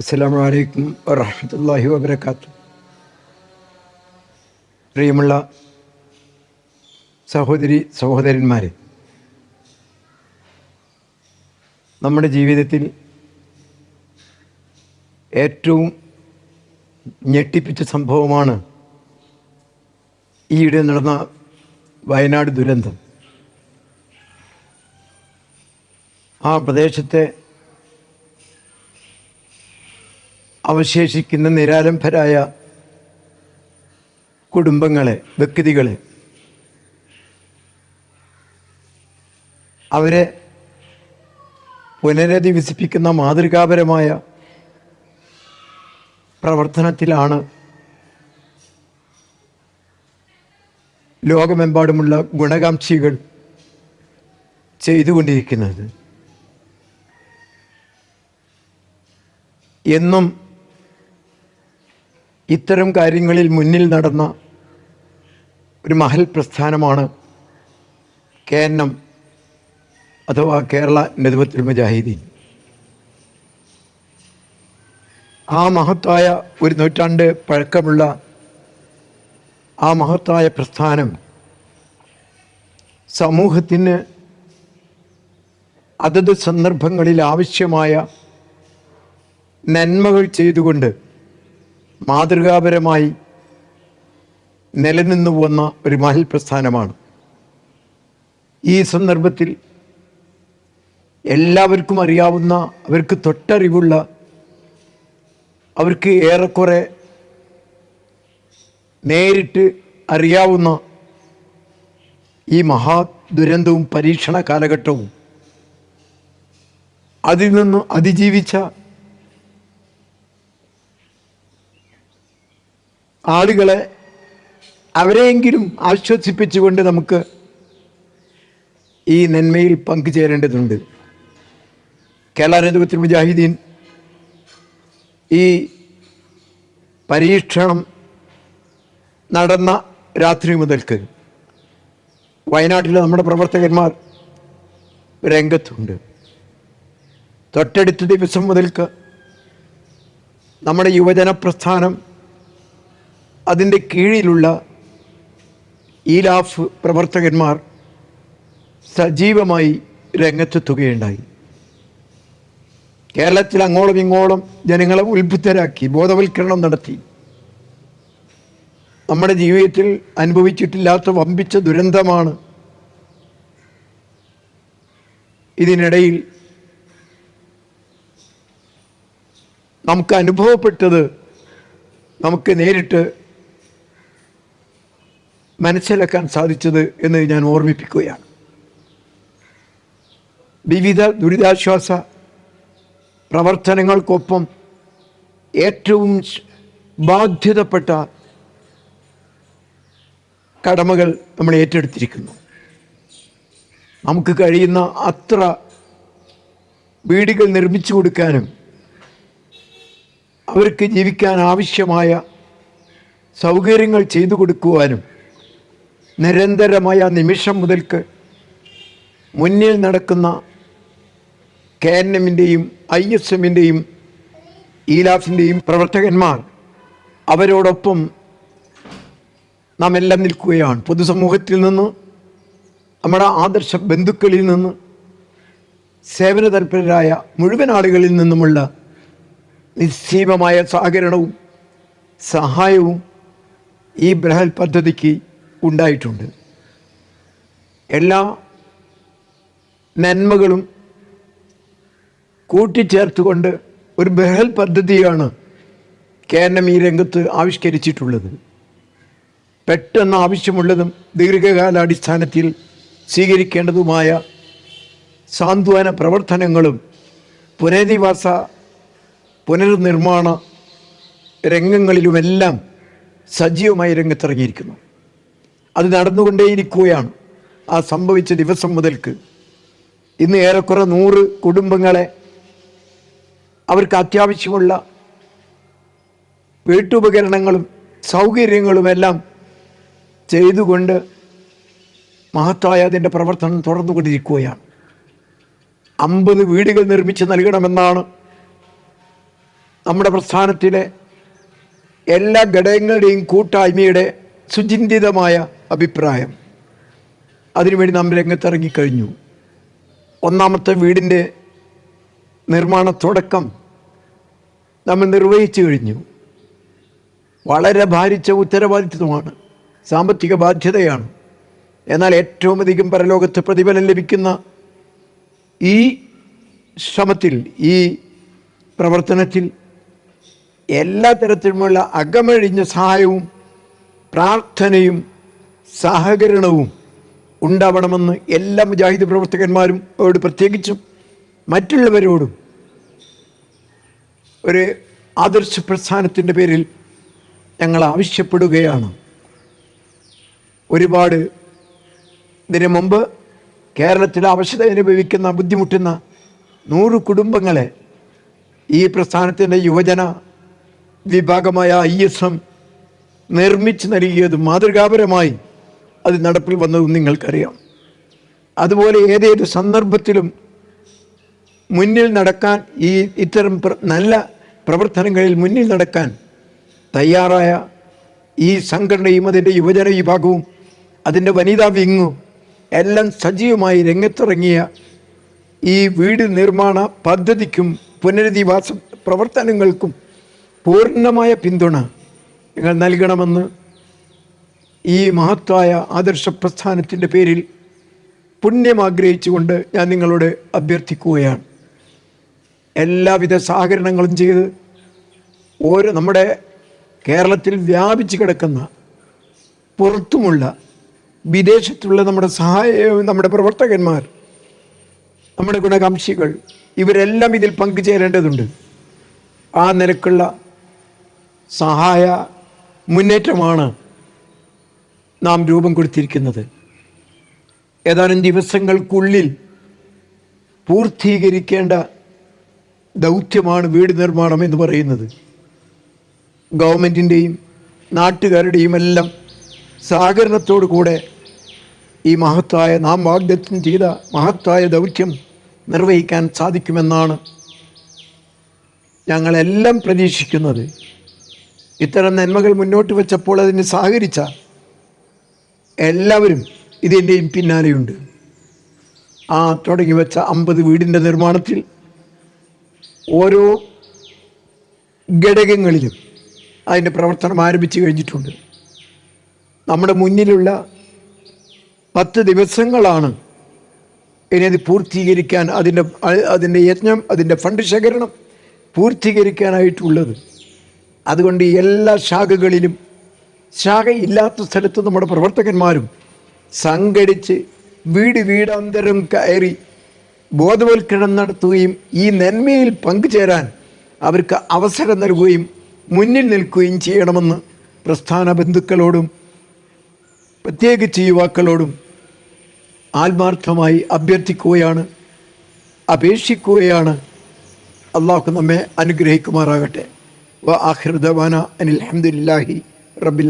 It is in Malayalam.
അസ്സാം വലൈക്കും വറഹമത്തല്ലാഹി വബർക്കാത്തു പ്രിയമുള്ള സഹോദരി സഹോദരന്മാരെ നമ്മുടെ ജീവിതത്തിൽ ഏറ്റവും ഞെട്ടിപ്പിച്ച സംഭവമാണ് ഈയിടെ നടന്ന വയനാട് ദുരന്തം. ആ പ്രദേശത്തെ അവശേഷിക്കുന്ന നിരാലംബരായ കുടുംബങ്ങളെ വ്യക്തികളെ അവരെ പുനരധിവസിപ്പിക്കുന്ന മാതൃകാപരമായ പ്രവർത്തനത്തിലാണ് ലോകമെമ്പാടുമുള്ള ഗുണകാംക്ഷികൾ ചെയ്തുകൊണ്ടിരിക്കുന്നത്. എന്നും ഇത്തരം കാര്യങ്ങളിൽ മുന്നിൽ നടന്ന ഒരു മഹൽ പ്രസ്ഥാനമാണ് കെ എൻ എം അഥവാ കേരള നെതുവത്തിൽ മുജാഹിദീൻ ആ മഹത്തായ ഒരു നൂറ്റാണ്ട് പഴക്കമുള്ള ആ മഹത്തായ പ്രസ്ഥാനം സമൂഹത്തിന് അതത് സന്ദർഭങ്ങളിൽ ആവശ്യമായ നന്മകൾ ചെയ്തുകൊണ്ട് മാതൃകാപരമായി നിലനിന്നു വന്ന ഒരു മഹൽ പ്രസ്ഥാനമാണ്. ഈ സന്ദർഭത്തിൽ എല്ലാവർക്കും അറിയാവുന്ന അവർക്ക് തൊട്ടറിവുള്ള അവർക്ക് ഏറെക്കുറെ നേരിട്ട് അറിയാവുന്ന ഈ മഹാ ദുരന്തവും പരീക്ഷണ കാലഘട്ടവും അതിൽ നിന്ന് അതിജീവിച്ച ആളുകളെ അവരെയെങ്കിലും ആശ്വസിപ്പിച്ചുകൊണ്ട് നമുക്ക് ഈ നന്മയിൽ പങ്കുചേരേണ്ടതുണ്ട്. കേരള നേതൃത്വത്തിൽ മുജാഹിദീൻ ഈ പരീക്ഷണം നടന്ന രാത്രി മുതൽക്ക് വയനാട്ടിലെ നമ്മുടെ പ്രവർത്തകന്മാർ രംഗത്തുണ്ട്. തൊട്ടടുത്ത ദിവസം മുതൽക്ക് നമ്മുടെ യുവജന പ്രസ്ഥാനം അതിന്റെ കീഴിലുള്ള ഈലാഫ് പ്രവർത്തകന്മാർ സജീവമായി രംഗത്തെത്തുകയുണ്ടായി. കേരളത്തിൽ അങ്ങോളം ഇങ്ങോളം ജനങ്ങളെ ഉത്ഭുതരാക്കി ബോധവൽക്കരണം നടത്തി. നമ്മുടെ ജീവിതത്തിൽ അനുഭവിച്ചിട്ടില്ലാത്ത വമ്പിച്ച ദുരന്തമാണ് ഇതിനിടയിൽ നമുക്ക് അനുഭവപ്പെട്ടത് നമുക്ക് നേരിട്ട് മനസ്സിലാക്കാൻ സാധിച്ചത് എന്ന് ഞാൻ ഓർമ്മിപ്പിക്കുകയാണ്. വിവിധ ദുരിതാശ്വാസ പ്രവർത്തനങ്ങൾക്കൊപ്പം ഏറ്റവും ബാധ്യതപ്പെട്ട കടമകൾ നമ്മൾ ഏറ്റെടുത്തിരിക്കുന്നു. നമുക്ക് കഴിയുന്ന അത്ര വീടുകൾ നിർമ്മിച്ചു കൊടുക്കാനും അവർക്ക് ജീവിക്കാൻ ആവശ്യമായ സൗകര്യങ്ങൾ ചെയ്തു കൊടുക്കുവാനും നിരന്തരമായ നിമിഷം മുതൽക്ക് മുന്നിൽ നടക്കുന്ന കെ എൻ എമ്മിന്റെയും ഐ എസ് എമ്മിന്റെയും ഈലാഫിന്റെയും പ്രവർത്തകന്മാർ അവരോടൊപ്പം നാം എല്ലാം നിൽക്കുകയാണ്. പൊതുസമൂഹത്തിൽ നിന്ന് നമ്മുടെ ആദർശ ബന്ധുക്കളിൽ നിന്ന് സേവന തൽപരരായ മുഴുവൻ ആളുകളിൽ നിന്നുമുള്ള നിസ്സീമമായ സഹകരണവും സഹായവും ഈ ബ്രഹൽ പദ്ധതിക്ക് ഉണ്ടായിട്ടുണ്ട്. എല്ലാ നന്മകളും കൂട്ടിച്ചേർത്തുകൊണ്ട് ഒരു ബഹൽ പദ്ധതിയാണ് കേരളം ഈ രംഗത്ത് ആവിഷ്കരിച്ചിട്ടുള്ളത്. പെട്ടെന്ന് ആവശ്യമുള്ളതും ദീർഘകാലാടിസ്ഥാനത്തിൽ സ്വീകരിക്കേണ്ടതുമായ സാന്ത്വന പ്രവർത്തനങ്ങളും പുനരധിവാസ പുനർനിർമ്മാണ രംഗങ്ങളിലുമെല്ലാം സജീവമായി രംഗത്തിറങ്ങിയിരിക്കുന്നു. അത് നടന്നുകൊണ്ടേയിരിക്കുകയാണ്. ആ സംഭവിച്ച ദിവസം മുതൽക്ക് ഇന്ന് ഏറെക്കുറെ നൂറ് കുടുംബങ്ങളെ അവർക്ക് അത്യാവശ്യമുള്ള വീട്ടുപകരണങ്ങളും സൗകര്യങ്ങളുമെല്ലാം ചെയ്തുകൊണ്ട് മഹത്തായ അതിന്റെ പ്രവർത്തനം തുടർന്നുകൊണ്ടിരിക്കുകയാണ്. അമ്പത് വീടുകൾ നിർമ്മിച്ച് നൽകണമെന്നാണ് നമ്മുടെ പ്രസ്ഥാനത്തിലെ എല്ലാ ഘടകങ്ങളുടെയും കൂട്ടായ്മയുടെ സുചിന്തിതമായ അഭിപ്രായം. അതിനുവേണ്ടി നാം രംഗത്തിറങ്ങിക്കഴിഞ്ഞു. ഒന്നാമത്തെ വീടിന്റെ നിർമ്മാണ തുടക്കം നമ്മൾ നിർവഹിച്ചു കഴിഞ്ഞു. വളരെ ഭാരിച്ച ഉത്തരവാദിത്വമാണ് സാമ്പത്തിക ബാധ്യതയാണ്. എന്നാൽ ഏറ്റവും അധികം പരലോകത്ത് പ്രതിഫലം ലഭിക്കുന്ന ഈ ശ്രമത്തിൽ ഈ പ്രവർത്തനത്തിൽ എല്ലാ തരത്തിലുമുള്ള അകമഴിഞ്ഞ സഹായവും പ്രാർത്ഥനയും സഹകരണവും ഉണ്ടാവണമെന്ന് എല്ലാ മുജാഹിദ് പ്രവർത്തകന്മാരും അവരോട് പ്രത്യേകിച്ചും മറ്റുള്ളവരോടും ഒരു ആദർശ പ്രസ്ഥാനത്തിന്റെ പേരിൽ ഞങ്ങൾ ആവശ്യപ്പെടുകയാണ്. ഒരുപാട് ഇതിനു മുമ്പ് കേരളത്തിൽ അവശത അനുഭവിക്കുന്ന ബുദ്ധിമുട്ടുന്ന നൂറ് കുടുംബങ്ങളെ ഈ പ്രസ്ഥാനത്തിന്റെ യുവജന വിഭാഗമായ ഐ എസ് എം നിർമ്മിച്ച് നൽകിയതും മാതൃകാപരമായി അത് നടപ്പിൽ വന്നതും നിങ്ങൾക്കറിയാം. അതുപോലെ ഏതൊരു സന്ദർഭത്തിലും മുന്നിൽ നടക്കാൻ ഈ ഇത്തരം നല്ല പ്രവർത്തനങ്ങളിൽ മുന്നിൽ നടക്കാൻ തയ്യാറായ ഈ സംഘടനയും അതിന്റെ യുവജന വിഭാഗവും അതിന്റെ വനിതാ വിങ്ങും എല്ലാം സജീവമായി രംഗത്തിറങ്ങിയ ഈ വീട് നിർമ്മാണ പദ്ധതിക്കും പുനരധിവാസ പ്രവർത്തനങ്ങൾക്കും പൂർണമായ പിന്തുണ നിങ്ങൾ നൽകണമെന്ന് ഈ മഹത്തായ ആദർശ പ്രസ്ഥാനത്തിന്റെ പേരിൽ പുണ്യം ആഗ്രഹിച്ചുകൊണ്ട് ഞാൻ നിങ്ങളോട് അഭ്യർത്ഥിക്കുകയാണ്. എല്ലാവിധ സഹകരണങ്ങളും ചെയ്ത് ഓരോ നമ്മുടെ കേരളത്തിൽ വ്യാപിച്ചു കിടക്കുന്ന പുറത്തുമുള്ള വിദേശത്തുള്ള നമ്മുടെ സഹായ നമ്മുടെ പ്രവർത്തകന്മാർ നമ്മുടെ ഗുണകാംക്ഷികൾ ഇവരെല്ലാം ഇതിൽ പങ്കുചേരേണ്ടതുണ്ട്. ആ നിലക്കുള്ള സഹായ മുന്നേറ്റമാണ് നാം രൂപം കൊടുത്തിരിക്കുന്നത്. ഏതാനും ദിവസങ്ങൾക്കുള്ളിൽ പൂർത്തീകരിക്കേണ്ട ദൗത്യമാണ് വീട് നിർമ്മാണം എന്ന് പറയുന്നത്. ഗവൺമെന്റിന്റെയും നാട്ടുകാരുടെയും എല്ലാം സഹകരണത്തോടു കൂടെ ഈ മഹത്തായ നാം വാഗ്ദത്തം ചെയ്ത മഹത്തായ ദൗത്യം നിർവഹിക്കാൻ സാധിക്കുമെന്നാണ് ഞങ്ങളെല്ലാം പ്രതീക്ഷിക്കുന്നത്. ഇത്തരം നന്മകൾ മുന്നോട്ട് വെച്ചപ്പോൾ അതിന് സഹകരിച്ച എല്ലാവരും ഇതിന്റെയും പിന്നാലെയുണ്ട്. ആ തുടങ്ങി വെച്ച അമ്പത് വീടിന്റെ നിർമ്മാണത്തിൽ ഓരോ ഘടകങ്ങളിലും അതിന്റെ പ്രവർത്തനം ആരംഭിച്ചു കഴിഞ്ഞിട്ടുണ്ട്. നമ്മുടെ മുന്നിലുള്ള പത്ത് ദിവസങ്ങളാണ് ഇനി അത് പൂർത്തീകരിക്കാൻ അതിന്റെ അതിന്റെ യജ്ഞം അതിന്റെ ഫണ്ട് ശേഖരണം പൂർത്തീകരിക്കാനായിട്ടുള്ളത്. അതുകൊണ്ട് എല്ലാ ശാഖകളിലും ശാഖയില്ലാത്ത സ്ഥലത്ത് നമ്മുടെ പ്രവർത്തകന്മാരും സംഘടിച്ച് വീട് വീടാന്തരം കയറി ബോധവൽക്കരണം നടത്തുകയും ഈ നന്മയിൽ പങ്കുചേരാൻ അവർക്ക് അവസരം നൽകുകയും മുന്നിൽ നിൽക്കുകയും ചെയ്യണമെന്ന് പ്രസ്ഥാന ബന്ധുക്കളോടും പ്രത്യേകിച്ച് യുവാക്കളോടും ആത്മാർത്ഥമായി അഭ്യർത്ഥിക്കുകയാണ് അപേക്ഷിക്കുകയാണ്. അള്ളാഹു നമ്മെ അനുഗ്രഹിക്കുമാറാകട്ടെ. വ ആഖിർ ദവാന അനിൽ അഹമ്മദില്ലാഹി റബ്ബിൽ